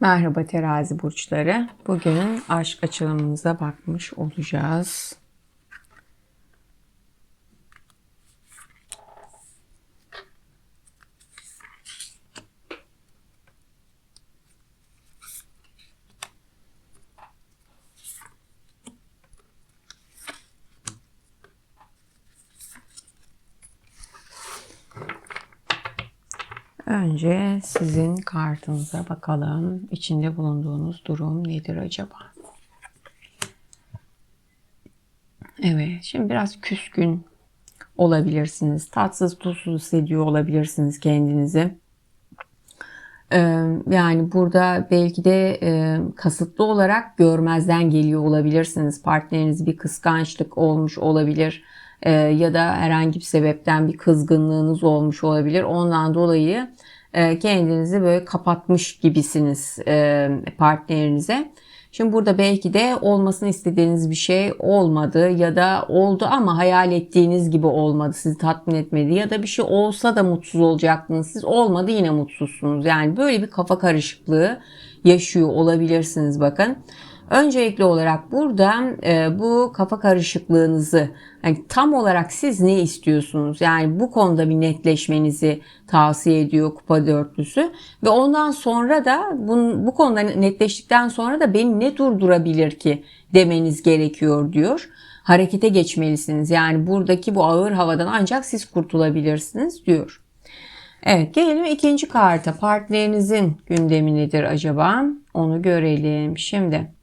Merhaba terazi burçları. Bugün aşk açılımımıza bakmış olacağız. Önce sizin kartınıza bakalım. İçinde bulunduğunuz durum nedir acaba? Evet, şimdi biraz küskün olabilirsiniz. Tatsız tuzsuz hissediyor olabilirsiniz kendinizi. Ee, yani burada belki de e, kasıtlı olarak görmezden geliyor olabilirsiniz. Partneriniz bir kıskançlık olmuş olabilir e, ya da herhangi bir sebepten bir kızgınlığınız olmuş olabilir. Ondan dolayı e, kendinizi böyle kapatmış gibisiniz e, partnerinize. Şimdi burada belki de olmasını istediğiniz bir şey olmadı ya da oldu ama hayal ettiğiniz gibi olmadı, sizi tatmin etmedi ya da bir şey olsa da mutsuz olacaktınız. Siz olmadı yine mutsuzsunuz. Yani böyle bir kafa karışıklığı yaşıyor olabilirsiniz bakın. Öncelikli olarak burada e, bu kafa karışıklığınızı yani tam olarak siz ne istiyorsunuz? Yani bu konuda bir netleşmenizi tavsiye ediyor kupa dörtlüsü ve ondan sonra da bu, bu konuda netleştikten sonra da beni ne durdurabilir ki demeniz gerekiyor diyor. Harekete geçmelisiniz. Yani buradaki bu ağır havadan ancak siz kurtulabilirsiniz diyor. Evet gelelim ikinci karta. Partnerinizin gündemi nedir acaba? Onu görelim. Şimdi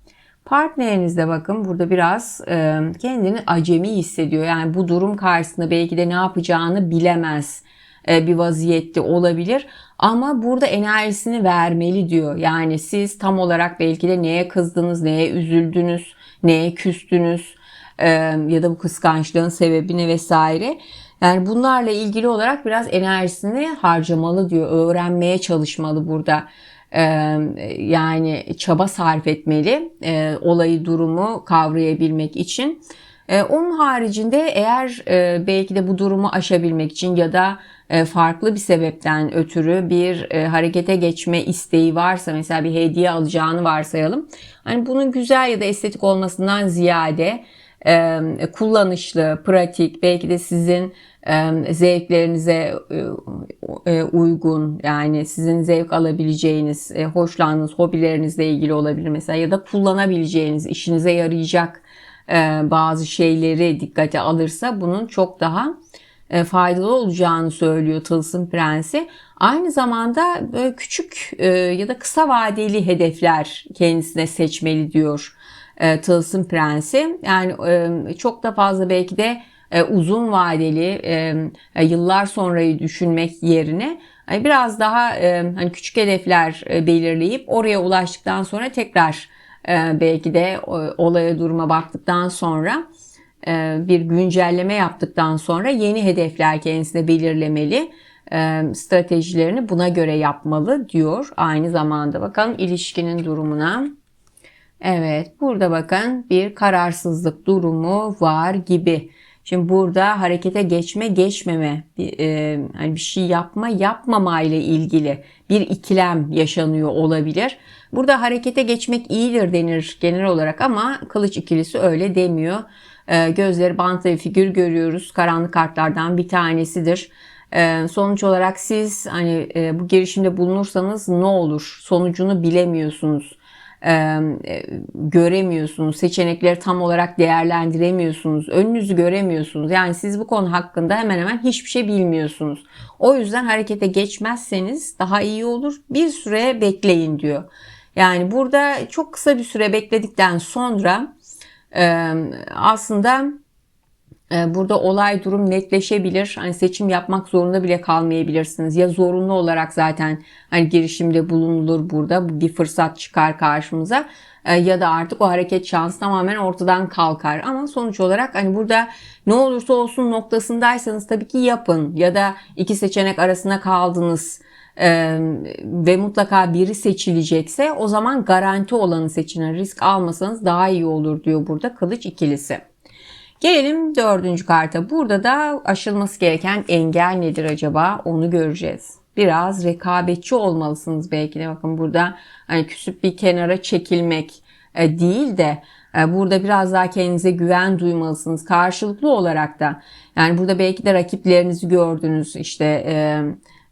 Partnerinizde bakın burada biraz e, kendini acemi hissediyor. Yani bu durum karşısında belki de ne yapacağını bilemez e, bir vaziyette olabilir. Ama burada enerjisini vermeli diyor. Yani siz tam olarak belki de neye kızdınız, neye üzüldünüz, neye küstünüz e, ya da bu kıskançlığın sebebini vesaire. Yani bunlarla ilgili olarak biraz enerjisini harcamalı diyor. Öğrenmeye çalışmalı burada yani çaba sarf etmeli olayı durumu kavrayabilmek için. Onun haricinde eğer belki de bu durumu aşabilmek için ya da farklı bir sebepten ötürü bir harekete geçme isteği varsa mesela bir hediye alacağını varsayalım. Hani bunun güzel ya da estetik olmasından ziyade kullanışlı, pratik, belki de sizin zevklerinize e, uygun yani sizin zevk alabileceğiniz, e, hoşlandığınız hobilerinizle ilgili olabilir mesela ya da kullanabileceğiniz, işinize yarayacak bazı şeyleri dikkate alırsa bunun çok daha faydalı olacağını söylüyor Tılsım Prensi. Aynı zamanda küçük ya da kısa vadeli hedefler kendisine seçmeli diyor Tılsım Prensi. Yani çok da fazla belki de e, uzun vadeli e, e, yıllar sonrayı düşünmek yerine biraz daha hani küçük hedefler belirleyip oraya ulaştıktan sonra tekrar belki de olaya duruma baktıktan sonra bir güncelleme yaptıktan sonra yeni hedefler kendisine belirlemeli stratejilerini buna göre yapmalı diyor. Aynı zamanda bakalım ilişkinin durumuna. Evet burada bakın bir kararsızlık durumu var gibi. Şimdi burada harekete geçme geçmeme bir, e, hani bir şey yapma yapmama ile ilgili bir ikilem yaşanıyor olabilir. Burada harekete geçmek iyidir denir genel olarak ama kılıç ikilisi öyle demiyor. E, gözleri bantlı bir figür görüyoruz. Karanlık kartlardan bir tanesidir. E, sonuç olarak siz hani e, bu girişimde bulunursanız ne olur? Sonucunu bilemiyorsunuz e, göremiyorsunuz. Seçenekleri tam olarak değerlendiremiyorsunuz. Önünüzü göremiyorsunuz. Yani siz bu konu hakkında hemen hemen hiçbir şey bilmiyorsunuz. O yüzden harekete geçmezseniz daha iyi olur. Bir süre bekleyin diyor. Yani burada çok kısa bir süre bekledikten sonra aslında ee, burada olay durum netleşebilir. Hani seçim yapmak zorunda bile kalmayabilirsiniz. Ya zorunlu olarak zaten hani girişimde bulunulur burada. Bir fırsat çıkar karşımıza. Ee, ya da artık o hareket şansı tamamen ortadan kalkar. Ama sonuç olarak hani burada ne olursa olsun noktasındaysanız tabii ki yapın. Ya da iki seçenek arasında kaldınız ee, ve mutlaka biri seçilecekse o zaman garanti olanı seçin. Risk almasanız daha iyi olur diyor burada kılıç ikilisi. Gelelim dördüncü karta. Burada da aşılması gereken engel nedir acaba? Onu göreceğiz. biraz rekabetçi olmalısınız belki de. Bakın burada hani küsüp bir kenara çekilmek e, değil de e, burada biraz daha kendinize güven duymalısınız karşılıklı olarak da. Yani burada belki de rakiplerinizi gördünüz. İşte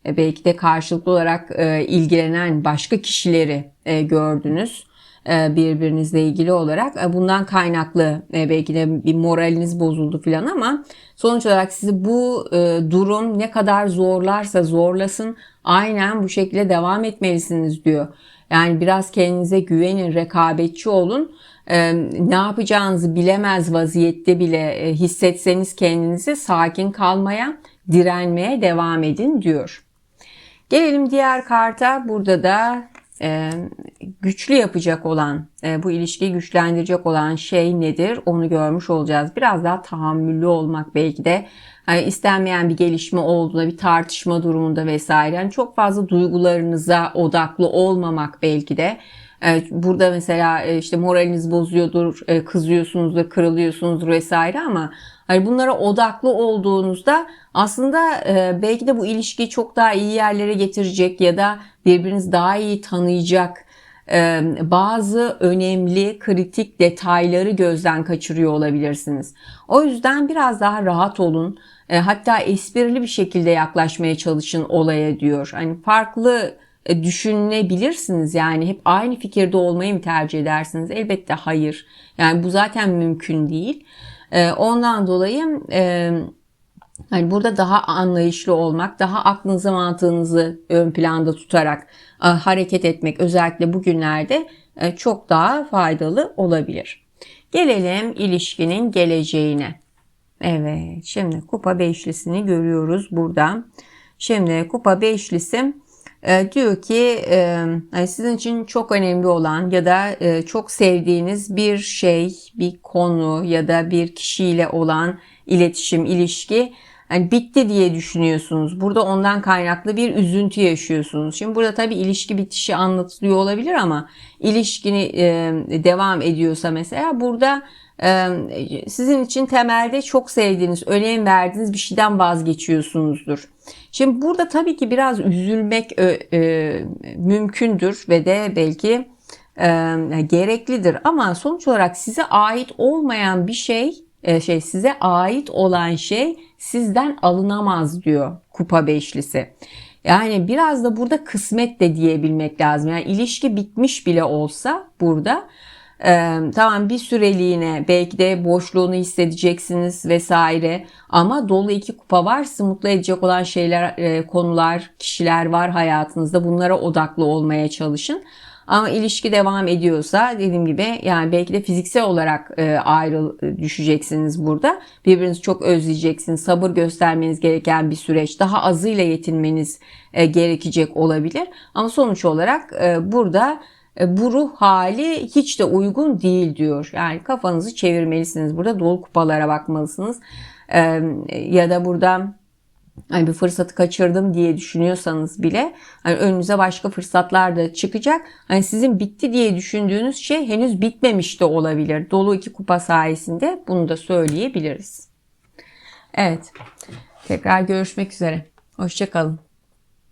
e, belki de karşılıklı olarak ilgilenen başka kişileri gördünüz birbirinizle ilgili olarak E, bundan kaynaklı e, belki de bir moraliniz bozuldu falan ama sonuç olarak sizi bu e, durum ne kadar zorlarsa zorlasın aynen bu şekilde devam etmelisiniz diyor. Yani biraz kendinize güvenin, rekabetçi olun. E, ne yapacağınızı bilemez vaziyette bile e, hissetseniz kendinizi sakin kalmaya, direnmeye devam edin diyor. Gelelim diğer karta. Burada da e, güçlü yapacak olan, e, bu ilişkiyi güçlendirecek olan şey nedir? Onu görmüş olacağız. Biraz daha tahammüllü olmak belki de. Hani istenmeyen bir gelişme olduğunda, bir tartışma durumunda vesaire. Yani çok fazla duygularınıza odaklı olmamak belki de. E, Burada mesela e, işte moraliniz bozuyordur, kızıyorsunuzdur, kırılıyorsunuzdur vesaire ama hani bunlara odaklı olduğunuzda aslında belki de bu ilişkiyi çok daha iyi yerlere getirecek ya da birbirinizi daha iyi tanıyacak bazı önemli kritik detayları gözden kaçırıyor olabilirsiniz. O yüzden biraz daha rahat olun. Hatta esprili bir şekilde yaklaşmaya çalışın olaya diyor. Hani farklı e, düşünebilirsiniz yani hep aynı fikirde olmayı mı tercih edersiniz? Elbette hayır. Yani bu zaten mümkün değil. Ondan dolayı hani burada daha anlayışlı olmak, daha aklınızı mantığınızı ön planda tutarak e, hareket etmek özellikle bugünlerde e, çok daha faydalı olabilir. Gelelim ilişkinin geleceğine. Evet, şimdi kupa beşlisini görüyoruz burada. Şimdi kupa beşlisi e, diyor ki e, hani sizin için çok önemli olan ya da e, çok sevdiğiniz bir şey, bir konu ya da bir kişiyle olan iletişim, ilişki yani bitti diye düşünüyorsunuz. Burada ondan kaynaklı bir üzüntü yaşıyorsunuz. Şimdi burada tabii ilişki bitişi anlatılıyor olabilir ama ilişkini e, devam ediyorsa mesela burada sizin için temelde çok sevdiğiniz, önem verdiğiniz bir şeyden vazgeçiyorsunuzdur. Şimdi burada tabii ki biraz üzülmek e, e, mümkündür ve de belki gereklidir ama sonuç olarak size ait olmayan bir şey e, şey size ait olan şey sizden alınamaz diyor kupa beşlisi. Yani biraz da burada kısmet de diyebilmek lazım. Yani ilişki bitmiş bile olsa burada e, tamam bir süreliğine belki de boşluğunu hissedeceksiniz vesaire ama dolu iki kupa var sizi mutlu edecek olan şeyler e, konular kişiler var hayatınızda bunlara odaklı olmaya çalışın. Ama ilişki devam ediyorsa dediğim gibi yani belki de fiziksel olarak e, ayrı düşeceksiniz burada. Birbirinizi çok özleyeceksiniz. Sabır göstermeniz gereken bir süreç. Daha azıyla yetinmeniz e, gerekecek olabilir. Ama sonuç olarak e, burada bu ruh hali hiç de uygun değil diyor. Yani kafanızı çevirmelisiniz. Burada dolu kupalara bakmalısınız. E, ya da burada hani bir fırsatı kaçırdım diye düşünüyorsanız bile hani önünüze başka fırsatlar da çıkacak. Hani sizin bitti diye düşündüğünüz şey henüz bitmemiş de olabilir. Dolu iki kupa sayesinde bunu da söyleyebiliriz. Evet. Tekrar görüşmek üzere. Hoşçakalın.